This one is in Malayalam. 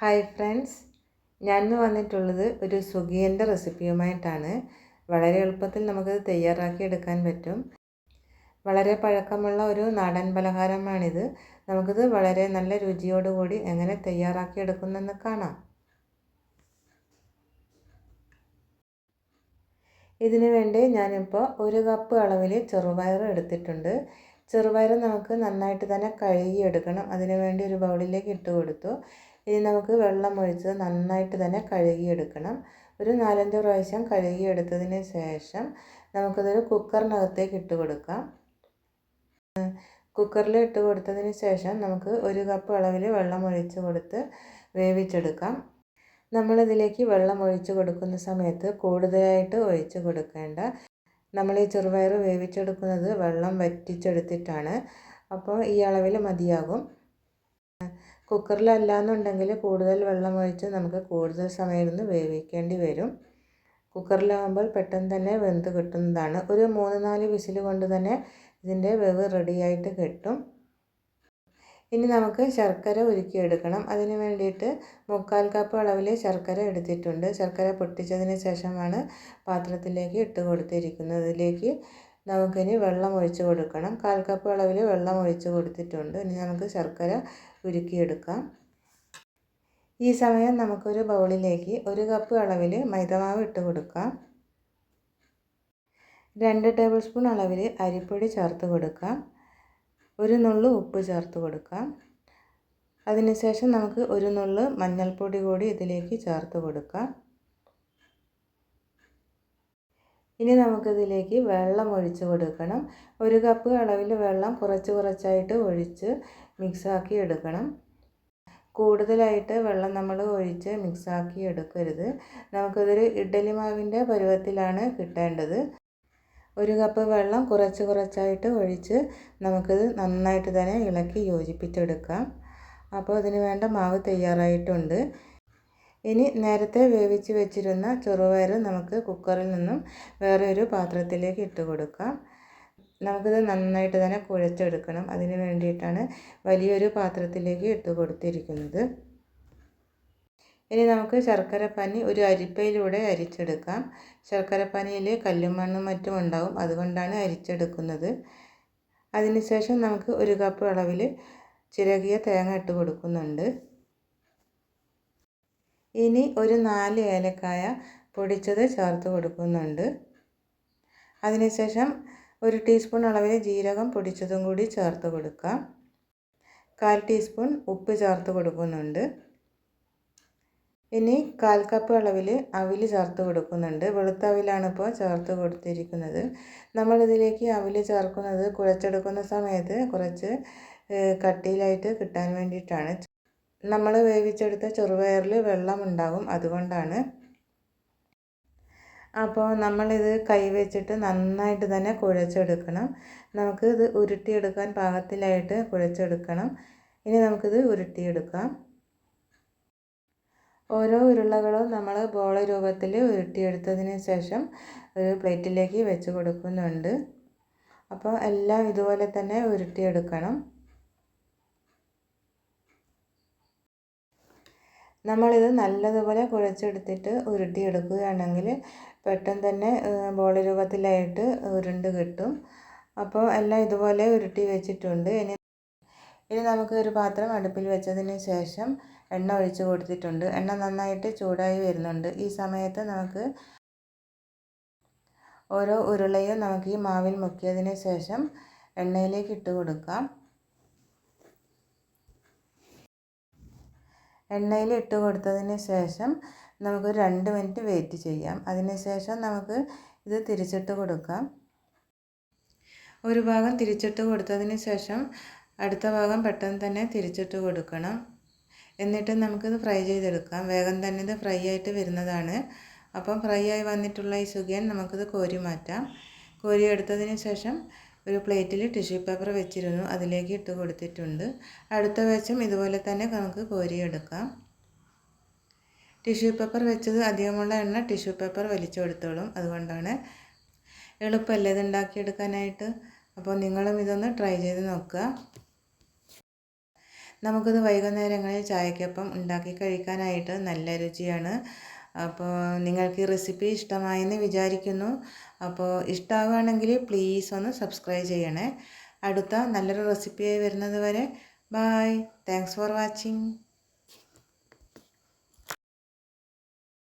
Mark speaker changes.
Speaker 1: ഹായ് ഫ്രണ്ട്സ് ഞാൻ ഇന്ന് വന്നിട്ടുള്ളത് ഒരു സുഖിയന്റെ റെസിപ്പിയുമായിട്ടാണ്. വളരെ എളുപ്പത്തിൽ നമുക്കത് തയ്യാറാക്കി എടുക്കാൻ പറ്റും. വളരെ പഴക്കമുള്ള ഒരു നാടൻ പലഹാരമാണിത്. നമുക്കിത് വളരെ നല്ല രുചിയോടുകൂടി എങ്ങനെ തയ്യാറാക്കി എടുക്കുന്നെന്ന് കാണാം. ഇതിനു വേണ്ടി ഞാനിപ്പോൾ ഒരു കപ്പ് അളവിൽ ചെറുപയർ എടുത്തിട്ടുണ്ട്. ചെറുപയർ നമുക്ക് നന്നായിട്ട് തന്നെ കഴുകിയെടുക്കണം. അതിനു വേണ്ടി ഒരു ബൗളിലേക്ക് ഇട്ട് കൊടുത്തു. ഇനി നമുക്ക് വെള്ളം ഒഴിച്ച് നന്നായിട്ട് തന്നെ കഴുകിയെടുക്കണം. ഒരു നാലഞ്ച് പ്രാവശ്യം കഴുകിയെടുത്തതിന് ശേഷം നമുക്കതൊരു കുക്കറിനകത്തേക്ക് ഇട്ട് കൊടുക്കാം. കുക്കറിൽ ഇട്ട് കൊടുത്തതിന് ശേഷം നമുക്ക് ഒരു കപ്പ് അളവിൽ വെള്ളം ഒഴിച്ച് കൊടുത്ത് വേവിച്ചെടുക്കാം. നമ്മളിതിലേക്ക് വെള്ളം ഒഴിച്ച് കൊടുക്കുന്ന സമയത്ത് കൂടുതലായിട്ട് ഒഴിച്ച് കൊടുക്കേണ്ട. നമ്മൾ ഈ ചെറുപയർ വേവിച്ചെടുക്കുന്നത് വെള്ളം വറ്റിച്ചെടുത്തിട്ടാണ്. അപ്പോൾ ഈ അളവിൽ മതിയാകും. കുക്കറിലല്ലാന്നുണ്ടെങ്കിൽ കൂടുതൽ വെള്ളം ഒഴിച്ച് നമുക്ക് കൂടുതൽ സമയം ഇരുന്ന് വേവിക്കേണ്ടി വരും. കുക്കറിലാകുമ്പോൾ പെട്ടെന്ന് തന്നെ വെന്ത് കിട്ടുന്നതാണ്. ഒരു മൂന്ന് നാല് വിസിൽ കൊണ്ട് തന്നെ ഇതിന്റെ വേവ് റെഡിയായിട്ട് കിട്ടും. ഇനി നമുക്ക് ശർക്കര ഉരുക്കിയെടുക്കണം. അതിന് വേണ്ടിയിട്ട് മുക്കാൽ കപ്പ് അളവിൽ ശർക്കര എടുത്തിട്ടുണ്ട്. ശർക്കര പൊട്ടിച്ചതിന് ശേഷമാണ് പാത്രത്തിലേക്ക് ഇട്ട് കൊടുത്തിരിക്കുന്നത്. ഇതിലേക്ക് നമുക്കിനി വെള്ളം ഒഴിച്ച് കൊടുക്കണം. കാൽ കപ്പ് അളവിൽ വെള്ളം ഒഴിച്ച് കൊടുത്തിട്ടുണ്ട്. ഇനി നമുക്ക് ശർക്കര ഉരുക്കിയെടുക്കാം. ഈ സമയം നമുക്കൊരു ബൗളിലേക്ക് ഒരു കപ്പ് അളവിൽ മൈദമാവ് ഇട്ട് കൊടുക്കാം. രണ്ട് ടേബിൾ സ്പൂൺ അളവിൽ അരിപ്പൊടി ചേർത്ത് കൊടുക്കാം. ഒരു നുള്ളു ഉപ്പ് ചേർത്ത് കൊടുക്കാം. അതിനുശേഷം നമുക്ക് ഒരു നുള്ളു മഞ്ഞൾപ്പൊടി കൂടി ഇതിലേക്ക് ചേർത്ത് കൊടുക്കാം. ഇനി നമുക്കിതിലേക്ക് വെള്ളം ഒഴിച്ച് കൊടുക്കണം. ഒരു കപ്പ് അളവിൽ വെള്ളം കുറച്ച് കുറച്ചായിട്ട് ഒഴിച്ച് മിക്സാക്കി എടുക്കണം. കൂടുതലായിട്ട് വെള്ളം നമ്മൾ ഒഴിച്ച് മിക്സാക്കി എടുക്കരുത്. നമുക്കിതൊരു ഇഡ്ഡലി മാവിന്റെ പരുവത്തിലാണ് കിട്ടേണ്ടത്. ഒരു കപ്പ് വെള്ളം കുറച്ച് കുറച്ചായിട്ട് ഒഴിച്ച് നമുക്കിത് നന്നായിട്ട് തന്നെ ഇളക്കി യോജിപ്പിച്ചെടുക്കാം. അപ്പോൾ അതിന് വേണ്ട മാവ് തയ്യാറായിട്ടുണ്ട്. ഇനി നേരത്തെ വേവിച്ച് വെച്ചിരുന്ന ചെറുപയർ നമുക്ക് കുക്കറിൽ നിന്നും വേറെ ഒരു പാത്രത്തിലേക്ക് ഇട്ട് കൊടുക്കാം. നമുക്കിത് നന്നായിട്ട് തന്നെ കുഴച്ചെടുക്കണം. അതിന് വേണ്ടിയിട്ടാണ് വലിയൊരു പാത്രത്തിലേക്ക് ഇട്ട് കൊടുത്തിരിക്കുന്നത്. ഇനി നമുക്ക് ശർക്കരപ്പനി ഒരു അരിപ്പയിലൂടെ അരിച്ചെടുക്കാം. ശർക്കരപ്പനിയിൽ കല്ലും മണ്ണും മറ്റും ഉണ്ടാവും. അതുകൊണ്ടാണ് അരിച്ചെടുക്കുന്നത്. അതിനുശേഷം നമുക്ക് ഒരു കപ്പ് അളവിൽ ചിരകിയ തേങ്ങ ഇട്ട് കൊടുക്കുന്നുണ്ട്. ഇനി ഒരു നാല് ഏലക്കായ പൊടിച്ചത് ചേർത്ത് കൊടുക്കുന്നുണ്ട്. അതിനുശേഷം ഒരു ടീസ്പൂൺ അളവിൽ ജീരകം പൊടിച്ചതും കൂടി ചേർത്ത് കൊടുക്കാം. കാൽ ടീസ്പൂൺ ഉപ്പ് ചേർത്ത് കൊടുക്കുന്നുണ്ട്. ഇനി കാൽ കപ്പ് അളവിൽ അവിൽ ചേർത്ത് കൊടുക്കുന്നുണ്ട്. വെളുത്ത അവിലാണ് ഇപ്പോൾ ചേർത്ത് കൊടുത്തിരിക്കുന്നത്. നമ്മളിതിലേക്ക് അവിൽ ചേർക്കുന്നത് കുഴച്ചെടുക്കുന്ന സമയത്ത് കുറച്ച് കട്ടിയിലായിട്ട് കിട്ടാൻ വേണ്ടിയിട്ടാണ് നമ്മൾ വേവിച്ചെടുത്ത ചെറുപയറിൽ വെള്ളം ഉണ്ടാകും അതുകൊണ്ടാണ്. അപ്പോൾ നമ്മളിത് കൈ വെച്ചിട്ട് നന്നായിട്ട് തന്നെ കുഴച്ചെടുക്കണം. നമുക്ക് ഇത് ഉരുട്ടിയെടുക്കാൻ പാകത്തിലായിട്ട് കുഴച്ചെടുക്കണം. ഇനി നമുക്കിത് ഉരുട്ടിയെടുക്കാം. ഓരോ ഉരുളകളും നമ്മൾ ബോള രൂപത്തിൽ ഉരുട്ടിയെടുത്തതിന് ശേഷം ഒരു പ്ലേറ്റിലേക്ക് വെച്ച് കൊടുക്കുന്നുണ്ട്. അപ്പോൾ എല്ലാം ഇതുപോലെ തന്നെ ഉരുട്ടിയെടുക്കണം. നമ്മളിത് നല്ലതുപോലെ കുഴച്ചെടുത്തിട്ട് ഉരുട്ടിയെടുക്കുകയാണെങ്കിൽ പെട്ടെന്ന് തന്നെ ബോൾ രൂപത്തിലായിട്ട് ഉരുണ്ട് കിട്ടും. അപ്പോൾ എല്ലാം ഇതുപോലെ ഉരുട്ടി വെച്ചിട്ടുണ്ട്. ഇനി ഇനി നമുക്ക് ഒരു പാത്രം അടുപ്പിൽ വെച്ചതിന് ശേഷം എണ്ണ ഒഴിച്ച് കൊടുത്തിട്ടുണ്ട്. എണ്ണ നന്നായിട്ട് ചൂടായി വരുന്നുണ്ട്. ഈ സമയത്ത് നമുക്ക് ഓരോ ഉരുളയും നമുക്ക് ഈ മാവിൽ മുക്കിയതിന് ശേഷം എണ്ണയിലേക്ക് ഇട്ട് കൊടുക്കാം. എണ്ണയിൽ ഇട്ട് കൊടുത്തതിന് ശേഷം നമുക്ക് രണ്ട് മിനിറ്റ് വെയിറ്റ് ചെയ്യാം. അതിന് ശേഷം നമുക്ക് ഇത് തിരിച്ചിട്ട് കൊടുക്കാം. ഒരു ഭാഗം തിരിച്ചിട്ട് കൊടുത്തതിന് ശേഷം അടുത്ത ഭാഗം പെട്ടെന്ന് തന്നെ തിരിച്ചിട്ട് കൊടുക്കണം. എന്നിട്ട് നമുക്കിത് ഫ്രൈ ചെയ്തെടുക്കാം. വേഗം തന്നെ ഇത് ഫ്രൈ ആയിട്ട് വരുന്നതാണ്. അപ്പം ഫ്രൈ ആയി വന്നിട്ടുള്ള ഈ സുഖിയൻ നമുക്കിത് കോരി മാറ്റാം. കോരി എടുത്തതിന് ശേഷം ഒരു പ്ലേറ്റിൽ ടിഷ്യൂ പേപ്പർ വെച്ചിരുന്നു. അതിലേക്ക് ഇട്ട് കൊടുത്തിട്ടുണ്ട്. അടുത്ത വശം ഇതുപോലെ തന്നെ നമുക്ക് കോരിയെടുക്കാം. ടിഷ്യൂ പേപ്പർ വെച്ചത് അധികമുള്ള എണ്ണ ടിഷ്യൂ പേപ്പർ വലിച്ചു കൊടുത്തോളും. അതുകൊണ്ടാണ് എളുപ്പമല്ലേ ഇത് ഉണ്ടാക്കിയെടുക്കാനായിട്ട്. അപ്പോൾ നിങ്ങളും ഇതൊന്ന് ട്രൈ ചെയ്ത് നോക്കുക. നമുക്കിത് വൈകുന്നേരങ്ങളിൽ ചായക്കൊപ്പം ഉണ്ടാക്കി കഴിക്കാനായിട്ട് നല്ല രുചിയാണ്. അപ്പോൾ നിങ്ങൾക്ക് ഈ റെസിപ്പി ഇഷ്ടമായെന്ന് വിചാരിക്കുന്നു. അപ്പോൾ ഇഷ്ടമാവുകയാണെങ്കിൽ പ്ലീസ് ഒന്ന് സബ്സ്ക്രൈബ് ചെയ്യണേ. അടുത്ത നല്ലൊരു റെസിപ്പിയായി വരുന്നത് വരെ. Bye thanks for watching